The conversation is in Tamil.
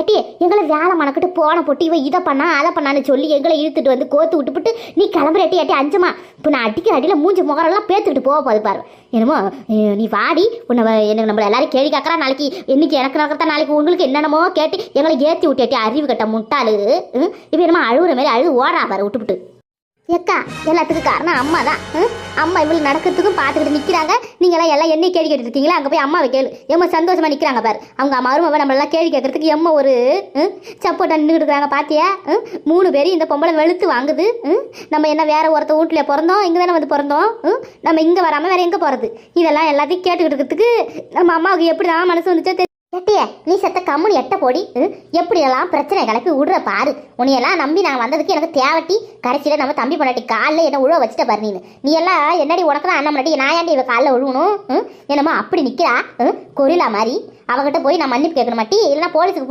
எட்டி எங்களை வேலை மணக்கிட்டு போன போட்டு இவன் இதை பண்ணா அதை பண்ணான்னு சொல்லி எங்களை இழுத்துட்டு வந்து கோத்து விட்டுப்புட்டு நீ கிளம்புற எட்டி எட்டி அஞ்சமா இப்போ நான் அடிக்கிற அடியில் மூஞ்சி முகரெல்லாம் பேத்துக்கிட்டு போக போகுது பாரு. என்னமோ நீ வாடி உன்னை எனக்கு நம்மள எல்லாரும் கேள்வி கேட்கறா நாளைக்கு இன்னைக்கு எனக்கு நடக்கிறதா நாளைக்கு உங்களுக்கு என்னென்னமோ கேட்டு எங்களை ஏற்றி விட்டு அறிவு கட்ட முட்டாளு. இப்போ என்னமோ அழுகுற மாதிரி அழுது ஓடுறா பாரு விட்டுப்புட்டு. ஏக்கா எல்லாத்துக்கும் காரணம் அம்மா தான் அம்மா இவ்வளோ நடக்கிறதுக்கும் பார்த்துக்கிட்டு நிற்கிறாங்க நீங்களாம் எல்லாம் என்ன கேள்வி கேட்டுட்டு இருக்கீங்களா அங்கே போய் அம்மாவை கேளு எம்மா சந்தோஷமாக நிற்கிறாங்க பாரு அவங்க மருமவை நம்மளெல்லாம் கேள்வி கேட்கறதுக்கு எம்மா ஒரு சப்போட்டா நின்றுட்டு இருக்கிறாங்க பார்த்தியா ம்? மூணு பேரும் இந்த பொம்பளை வெளுத்து வாங்குது ம்? நம்ம என்ன வேற ஒருத்த வீட்டில் பிறந்தோம் இங்கே தானே வந்து பிறந்தோம் ம்? நம்ம இங்கே வராமல் வேற எங்கே போகிறது இதெல்லாம் எல்லாத்தையும் கேட்டுக்கிட்டு இருக்கிறதுக்கு நம்ம அம்மாவுக்கு எப்படி தான் மனசு வந்துச்சோ தெரியல எட்டிய நீ செத்த கம்முனு எட்ட போடி ம்? எப்படியெல்லாம் பிரச்சனை கிளப்பி விடுற பாரு. உன்னையெல்லாம் நம்பி நான் வந்ததுக்கு எனக்கு தேவட்டி கடைசியில் நம்ம தம்பி பண்ணாட்டி காலில் என்ன உழவ வச்சுட்ட பாரு நீனு. நீ எல்லாம் என்னடி உனக்கு தான் அண்ணன் முன்னாடி நான் ஏன்டி இவ காலில் உழுவணும்? என்னமோ அப்படி நிற்கிறா கொரிலா மாதிரி. அவகிட்ட போய் நான் மன்னிப்பு கேட்கணும் மாட்டி இல்லைன்னா போலீஸுக்கு